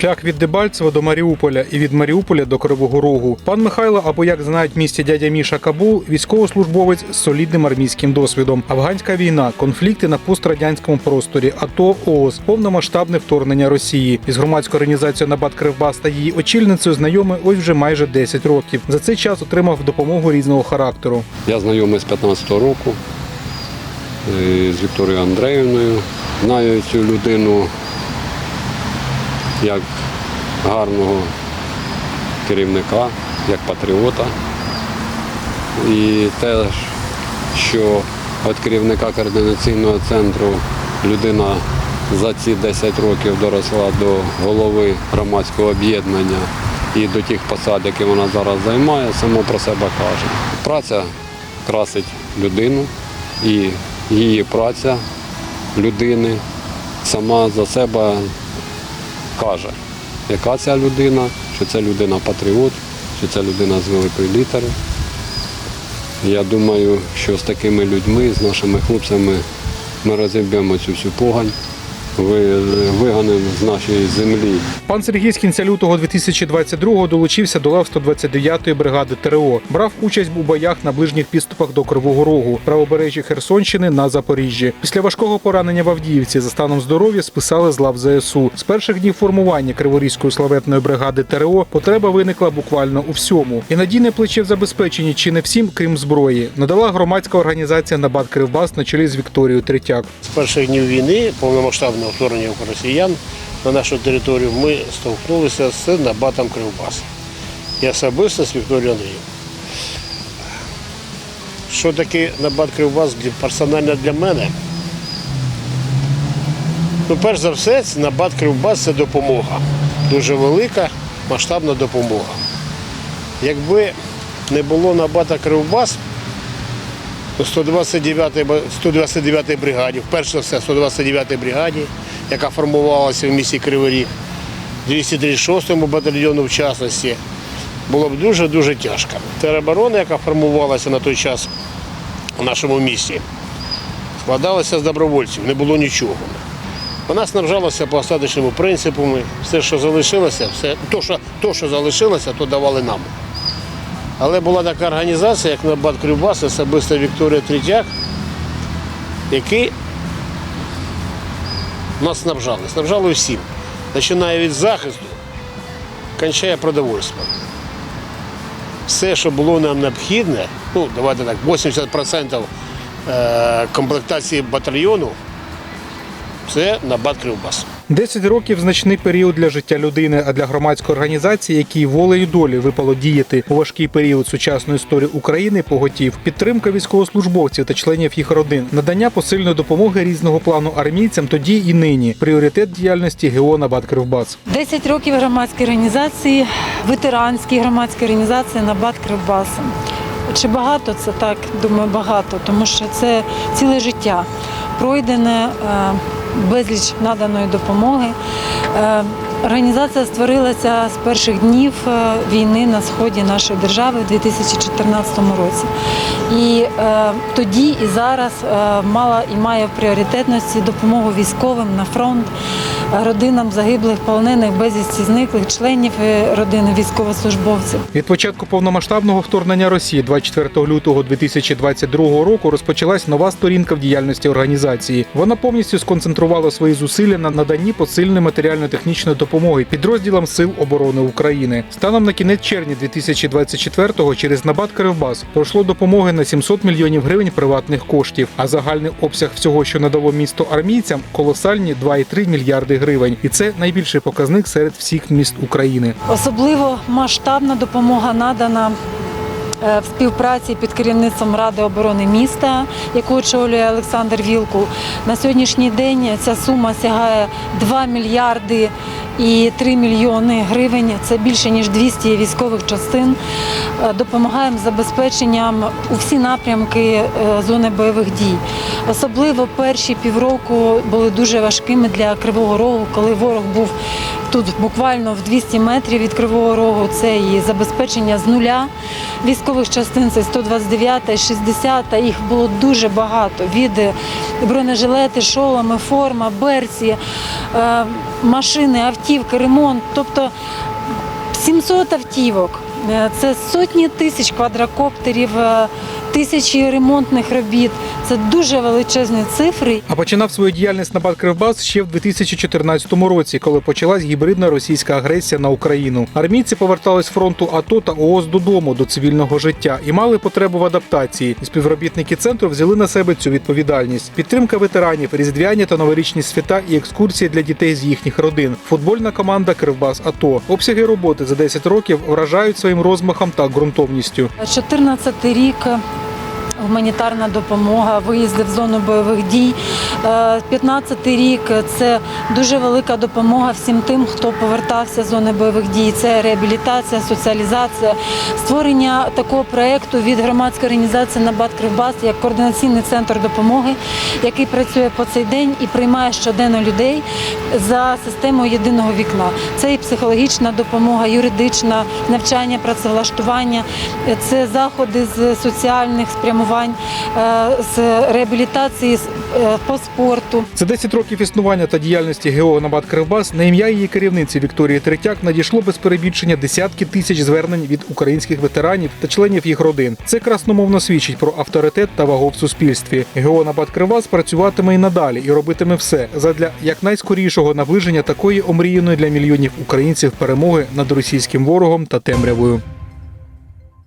Шлях від Дебальцева до Маріуполя і від Маріуполя до Кривого Рогу. Пан Михайло, або як знають в місті дядя Міша Кабул, військовослужбовець з солідним армійським досвідом. Афганська війна, конфлікти на пострадянському просторі, АТО, ООС, повномасштабне вторгнення Росії. Із громадською організацією Набат Кривбас та її очільницею знайомий ось вже майже 10 років. За цей час отримав допомогу різного характеру. Я знайомий з 15-го року е, з Вікторією Андріївною. Знаю цю людину як гарного керівника, як патріота. І те, що від керівника координаційного центру людина за ці 10 років доросла до голови громадського об'єднання і до тих посад, які вона зараз займає, само про себе каже. Праця красить людину і її праця людини сама за себе каже, яка ця людина, що це людина патріот, що це людина з великої літери. Я думаю, що з такими людьми, з нашими хлопцями, ми розіб'ємо цю всю погань, ви- виганемо з нашої землі. Пан Сергій з кінця лютого 2022-го долучився до лав 129-ї бригади ТРО. Брав участь у боях на ближніх підступах до Кривого Рогу, правобережжя Херсонщини на Запоріжжі. Після важкого поранення в Авдіївці за станом здоров'я списали з лав ЗСУ. З перших днів формування Криворізької славетної бригади ТРО потреба виникла буквально у всьому. І надійне плече в забезпеченні чи не всім, крім зброї, надала громадська організація Набат Кривбас на чолі з Вікторією Третяк. З перших днів війни, повномасштабного вторгнення росіян на нашу територію, ми столкнулися з набатом Кривбас. І особисто з Вікторією Андрією. Що таке набат Кривбас персонально для мене? Ну, перш за все, набат Кривбас це допомога. Дуже велика, масштабна допомога. Якби не було набата Кривбас, 129-й 129-й бригаді, перш за все 129-й бригаді, яка формувалася в місті Кривий Ріг, 236-му батальйону в частності, було б дуже-дуже тяжко. Тероборона, яка формувалася на той час у нашому місті, складалася з добровольців, не було нічого. Вона снабжалася по остаточному принципу. Все, що залишилося, все, то, що, то, що залишилося, то давали нам. Але була така організація, як Набат Кривбас, особисто Вікторія Третяк, які нас снабжали. Снабжали всім. Починає від захисту, кончає продовольством. Все, що було нам необхідне, ну, давайте так, 80% е, комплектації батальйону, це Набат Кривбас. 10 років значний період для життя людини, а для громадської організації, якій волею долі випало діяти у важкий період сучасної історії України, поготів підтримка військовослужбовців та членів їх родин, надання посильної допомоги різного плану армійцям тоді і нині. Пріоритет діяльності ГО «Набат Кривбас». 10 років громадської організації, ветеранській громадській організації Набат Кривбаса. Чи багато це так? Думаю, багато, тому що це ціле життя пройдене е, безліч наданої допомоги. Організація створилася з перших днів е, війни на сході нашої держави в 2014 році. І е, тоді і зараз е, мала і має в пріоритетності допомогу військовим на фронт, родинам загиблих, полонених, безвісті зниклих, членів е, родини військовослужбовців. Від початку повномасштабного вторгнення Росії 24 лютого 2022 року розпочалась нова сторінка в діяльності організації. Вона повністю сконцентрувала свої зусилля на наданні посильної матеріально-технічної допомоги підрозділам Сил оборони України. Станом на кінець червня 2024-го через Набат Кривбас пройшло допомоги на 700 мільйонів гривень приватних коштів, а загальний обсяг всього, що надало місто армійцям, колосальні 2,3 мільярди гривень. І це найбільший показник серед всіх міст України. Особливо масштабна допомога надана. Е, В співпраці під керівництвом Ради оборони міста, яку очолює Олександр Вілкул, на сьогоднішній день ця сума сягає 2 мільярди і 3 мільйони гривень. Це більше ніж 200 військових частин. Е, Допомагаємо забезпеченням у всі напрямки е, зони бойових дій. Особливо перші півроку були дуже важкими для Кривого Рогу, коли ворог був тут буквально в 200 метрів від Кривого Рогу. Це і забезпечення з нуля військових частин. Це 129, 60. Їх було дуже багато. Від бронежилети, шоломи, форма, берці, е, машини, автівки, ремонт. Тобто 700 автівок. Е, Це сотні тисяч квадрокоптерів, е, тисячі ремонтних робіт. Це дуже величезні цифри. А починав свою діяльність Набат Кривбас ще в 2014 році, коли почалась гібридна російська агресія на Україну. Армійці повертались з фронту АТО та ООС додому до цивільного життя і мали потребу в адаптації. І співробітники центру взяли на себе цю відповідальність. Підтримка ветеранів, різдвяні та новорічні свята і екскурсії для дітей з їхніх родин. Футбольна команда Кривбас АТО. Обсяги роботи за 10 років вражають своїм розмахом та ґрунтовністю. 14 рік. Гуманітарна допомога, виїзди в зону бойових дій. 15-й рік це дуже велика допомога всім тим, хто повертався з зони бойових дій. Це реабілітація, соціалізація, створення такого проєкту від громадської організації Набат Кривбас як координаційний центр допомоги, який працює по цей день і приймає щоденно людей за системою єдиного вікна. Це і психологічна допомога, юридична, навчання, працевлаштування, це заходи з соціальних спрямувань, е, з реабілітації е, по спорту. За 10 років існування та діяльності ГО «Набат Кривбас на ім'я її керівниці Вікторії Третяк надійшло без перебільшення десятки тисяч звернень від українських ветеранів та членів їх родин. Це красномовно свідчить про авторитет та вагу в суспільстві. ГО «Набат Кривбас працюватиме і надалі і робитиме все задля якнайскорішого наближення такої омріяної для мільйонів українців перемоги над російським ворогом та темрявою.